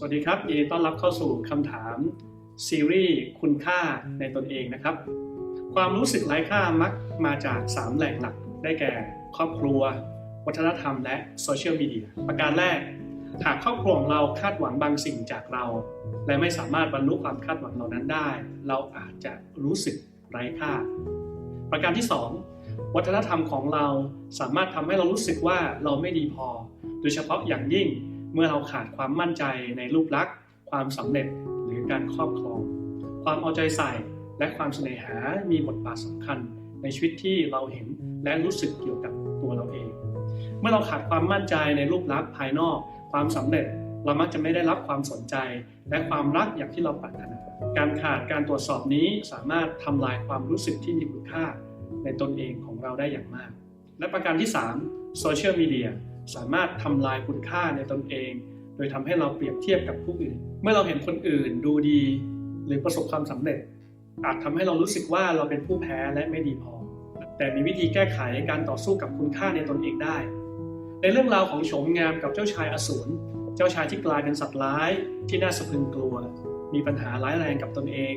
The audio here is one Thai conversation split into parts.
สวัสดีครับยินดีต้อนรับเข้าสู่คำถามซีรีส์คุณค่าในตนเองนะครับ ความรู้สึกไร้ค่ามักมาจาก 3 แหล่งหลัก ได้แก่ ครอบครัว วัฒนธรรม และโซเชียลมีเดียประการแรก หากครอบครัวของเราคาดหวังบางสิ่งจากเรา และไม่สามารถบรรลุความคาดหวังเหล่านั้นได้ เราอาจจะรู้สึกไร้ค่า ประการที่ 2 วัฒนธรรมของเราสามารถทำให้เรารู้สึกว่าเราไม่ดีพอ โดยเฉพาะอย่างยิ่ง เมื่อเราขาดความมั่นใจในรูปลักษณ์ ความสำเร็จหรือการครอบครอง ความเอาใจใส่และความเสน่หา มีบทบาทสำคัญในชีวิตที่เราเห็นและรู้สึกเกี่ยวกับตัวเราเอง เมื่อเราขาดความมั่นใจในรูปลักษณ์ภายนอก ความสำเร็จเรามักจะไม่ได้รับความสนใจ และความรักอย่างที่เราปรารถนา การขาดการตรวจสอบนี้สามารถทำลายความรู้สึกที่มีคุณค่าในตนเองของเราได้อย่างมาก และประการที่ 3 โซเชียลมีเดีย สามารถทำลายคุณค่าในตนเอง โดยทำให้เราเปรียบเทียบกับผู้อื่น เมื่อเราเห็นคนอื่นดูดี หรือประสบความสำเร็จ อาจทำให้เรารู้สึกว่าเราเป็นผู้แพ้และไม่ดีพอ แต่มีวิธีแก้ไขการต่อสู้กับคุณค่าในตนเองได้ ในเรื่องราวของโฉมงามกับเจ้าชายอสูรเจ้าชายที่กลายเป็นสัตว์ร้ายที่น่าสะพรึงกลัว มีปัญหาร้ายแรงกับตนเอง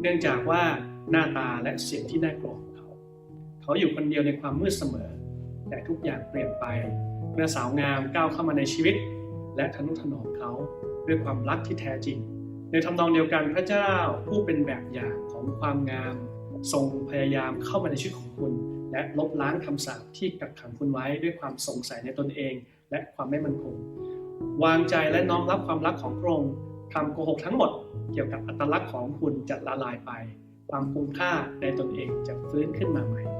เนื่องจากว่าหน้าตาและเสียงที่น่ากลัวของเขา เขาอยู่คนเดียวในความมืดเสมอ แต่ทุกอย่างเปลี่ยนไป เมื่อสาวงามก้าวเข้ามาในชีวิต และทนุถนอมเขาด้วยความรักที่แท้จริง ในทำนองเดียวกันพระเจ้าผู้เป็นแบบอย่างของความงามทรงพยายามเข้ามาในชีวิตของคุณ และลบล้างคำสาปที่กักขังคุณไว้ด้วยความสงสัยในตนเอง และความไม่มั่นคง วางใจและน้อมรับความรักของพระองค์คำโกหกทั้งหมดเกี่ยวกับอัตลักษณ์ของคุณจะละลายไป ความคุ้มค่าในตนเองจะฟื้นขึ้นมาใหม่